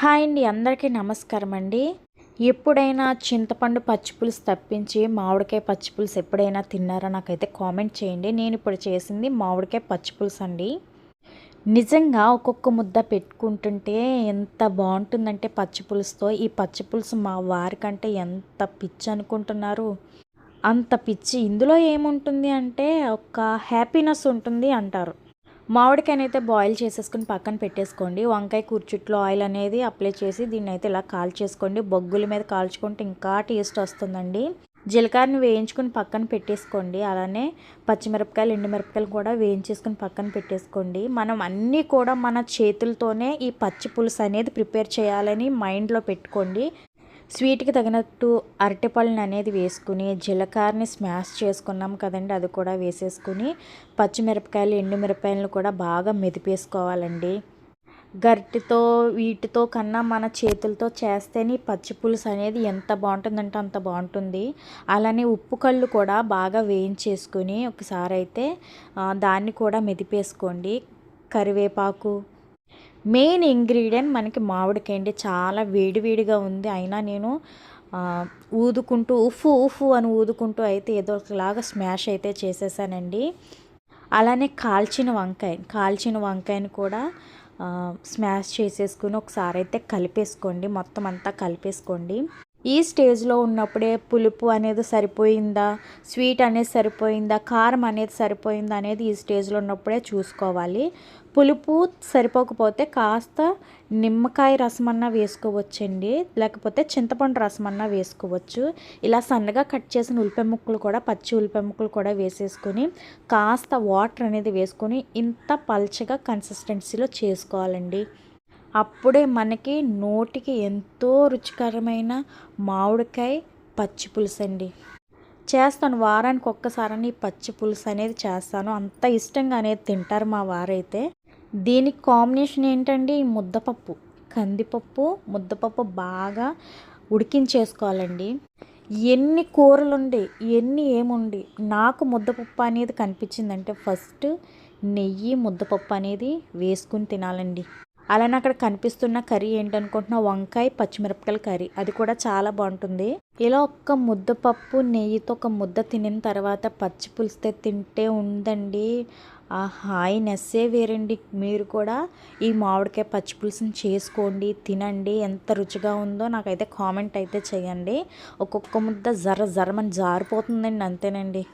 Hi అండి అందరికీ నమస్కారం అండి. ఎప్పుడైనా చింతపండు పచ్చిపులుసు తప్పించి మామిడికాయ పచ్చిపులుసు ఎప్పుడైనా తిన్నారా? నాకైతే కామెంట్ చేయండి. నేను ఇప్పుడు చేసింది మామిడికాయ పచ్చిపులుసు అండి. నిజంగా ఒక్కొక్క ముద్ద పెట్టుకుంటుంటే ఎంత బాగుంటుందంటే పచ్చిపులుసుతో ఈ పచ్చిపులుసు మా వారికంటే ఎంత పిచ్చి అనుకుంటున్నారు? అంత పిచ్చి. ఇందులో ఏముంటుంది అంటే ఒక హ్యాపీనెస్ ఉంటుంది అంటారు. మామిడికాయనైతే అయితే బాయిల్ చేసేసుకుని పక్కన పెట్టేసుకోండి. వంకాయ కూర్చుట్లో ఆయిల్ అనేది అప్లై చేసి దీన్ని అయితే ఇలా కాల్చేసుకోండి. బొగ్గుల మీద కాల్చుకుంటే ఇంకా టేస్ట్ వస్తుందండి. జీలకర్రని వేయించుకుని పక్కన పెట్టేసుకోండి. అలానే పచ్చిమిరపకాయలు ఎండుమిరపకాయలు కూడా వేయించేసుకుని పక్కన పెట్టేసుకోండి. మనం అన్నీ కూడా మన చేతులతోనే ఈ పచ్చి పులుసు అనేది ప్రిపేర్ చేయాలని మైండ్లో పెట్టుకోండి. స్వీట్కి తగినట్టు అరటిపళ్ళని అనేది వేసుకుని జీలకర్రని స్మాష్ చేసుకున్నాం కదండి అది కూడా వేసేసుకుని పచ్చిమిరపకాయలు ఎండుమిరపకాయలను కూడా బాగా మెదిపేసుకోవాలండి. గరిటితో వీటితో కన్నా మన చేతులతో చేస్తేనే పచ్చి పులుసు అనేది ఎంత బాగుంటుందంటే అంత బాగుంటుంది. అలానే ఉప్పు కళ్ళు కూడా బాగా వేయించేసుకుని ఒకసారి అయితే దాన్ని కూడా మెదిపేసుకోండి. కరివేపాకు మెయిన్ ఇంగ్రీడియంట్ మనకి మామిడికాయ అండి చాలా వేడివేడిగా ఉంది. అయినా నేను ఊదుకుంటూ ఉఫు ఉఫు అని ఊదుకుంటూ అయితే ఏదో ఒకలాగా స్మాష్ అయితే చేసేసానండి. అలానే కాల్చిన వంకాయ కాల్చిన వంకాయని కూడా స్మాష్ చేసేసుకుని ఒకసారి అయితే కలిపేసుకోండి. మొత్తం అంతా కలిపేసుకోండి. ఈ స్టేజ్లో ఉన్నప్పుడే పులుపు అనేది సరిపోయిందా? స్వీట్ అనేది సరిపోయిందా? కారం అనేది సరిపోయిందా అనేది ఈ స్టేజ్లో ఉన్నప్పుడే చూసుకోవాలి. పులుపు సరిపోకపోతే కాస్త నిమ్మకాయ రసం అన్నా వేసుకోవచ్చండి. లేకపోతే చింతపండు రసం అన్నా వేసుకోవచ్చు. ఇలా సన్నగా కట్ చేసిన ఉల్లిపాయ ముక్కలు కూడా పచ్చి ఉల్లిపాయ ముక్కలు కూడా వేసేసుకొని కాస్త వాటర్ అనేది వేసుకొని ఇంత పల్చగా కన్సిస్టెన్సీలో చేసుకోవాలండి. అప్పుడే మనకి నోటికి ఎంతో రుచికరమైన మామిడికాయ పచ్చి పులుసు అండి చేస్తాను వారానికి ఒక్కసారని పచ్చి పులుసు అనేది చేస్తాను. అంత ఇష్టంగా అనేది తింటారు మా వారైతే. దీనికి కాంబినేషన్ ఏంటండి? ముద్దపప్పు కందిపప్పు ముద్దపప్పు బాగా ఉడికించేసుకోవాలండి. ఎన్ని కూరలుండి ఎన్ని ఏముండి నాకు ముద్దపప్పు అనేది కనిపించిందంటే ఫస్ట్ నెయ్యి ముద్దపప్పు అనేది వేసుకుని తినాలండి. అలానే అక్కడ కనిపిస్తున్న కర్రీ ఏంటనుకుంటున్నా? వంకాయ పచ్చిమిరపకాయల కర్రీ. అది కూడా చాలా బాగుంటుంది. ఇలా ఒక్క ముద్దపప్పు నెయ్యితో ఒక ముద్ద తినిన తర్వాత పచ్చి పులిస్తే తింటే ఉందండి. ఆ హాయినెస్సే వేరండి. మీరు కూడా ఈ మామిడికాయ పచ్చి పులుసుని చేసుకోండి తినండి. ఎంత రుచిగా ఉందో నాకైతే కామెంట్ అయితే చేయండి. ఒక్కొక్క ముద్ద జర జరమని జారిపోతుందండి అంతేనండి.